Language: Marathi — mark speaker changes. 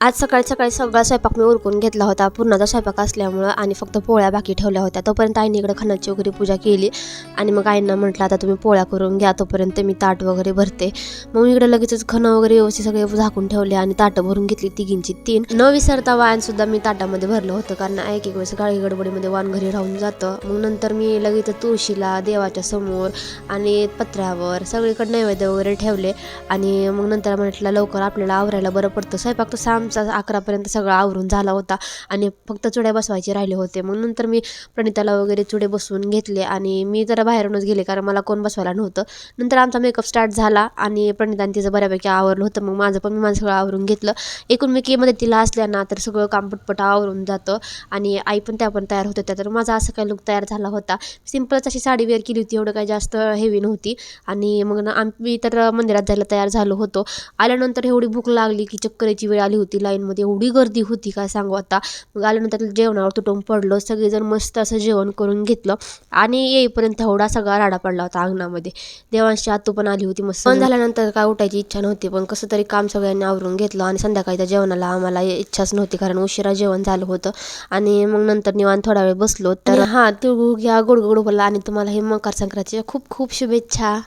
Speaker 1: आज सकाळी सकाळी सगळा स्वयंपाक मी उरकून घेतला होता. पूर्णाचा स्वयंपाक असल्यामुळं आणि फक्त पोळ्या बाकी ठेवल्या होत्या. तोपर्यंत आईने इकडे खणाची वगैरे पूजा केली आणि मग आईंना म्हटलं आता तुम्ही पोळ्या करून घ्या तोपर्यंत मी ताट वगैरे भरते. मग मी इकडे लगेचच खणं वगैरे व्यवस्थित सगळे झाकून ठेवले आणि ताटं भरून घेतली तिघींची तीन. न विसरता वाण सुद्धा मी ताटामध्ये भरलं होतं कारण एक एक वेळेस गाळी गडबडीमध्ये वाण घरी राहून जातं. मग नंतर मी लगेच तुळशीला देवाच्या समोर आणि पत्र्यावर सगळीकडे नैवेद्य वगैरे ठेवले आणि मग नंतर म्हटलं लवकर आपल्याला आवरायला बरं पडतं. स्वयंपाक तसा आमचा अकरापर्यंत सगळा आवरून झाला होता. आणि फक्त चुड्या बसवायचे राहिले होते. मग नंतर मी प्रणिताला वगैरे चुडे बसवून घेतले आणि मी जरा बाहेरूनच गेले कारण मला कोण बसवायला नव्हतं. नंतर आमचा मेकअप स्टार्ट झाला आणि प्रणिताने तिचं बऱ्यापैकी आवरलं होतं. मग माझं पण मी माझं सगळं आवरून घेतलं. एकूण मी केमध्ये तिला असल्या ना तर सगळं काम पटपट आवरून जातं. आणि आई पण त्या पण तयार होत होत्या. तर माझा असं काही लुक तयार झाला होता. सिम्पलच अशी साडी वेअर केली होती. एवढं काही जास्त हेवी नव्हती. आणि मग ना आम्ही तर मंदिरात जायला तयार झालो होतो. आल्यानंतर एवढी भूक लागली की चक्करेची वेळ आली होती. लाईनमध्ये एवढी गर्दी होती काय सांगू आता. मग आल्यानंतर जेवणावर तुटून पडलो. सगळेजण मस्त असं जेवण करून घेतलं. आणि येईपर्यंत एवढा सगळा राडा पडला होता अंगणामध्ये. देवांशी आतू पण आली होती मस्त. पण झाल्यानंतर काय उठायची इच्छा नव्हती. पण कसं तरी काम सगळ्यांनी आवरून घेतलं आणि संध्याकाळच्या जेवणाला आम्हाला इच्छाच नव्हती. कारण उशिरा जेवण झालं होतं. आणि मग नंतर निवांत थोडा वेळ बसलो. तर हां तिळगुळ घ्या गोड गोड बोला आणि तुम्हाला हे मकर संक्रांतीच्या खूप खूप शुभेच्छा.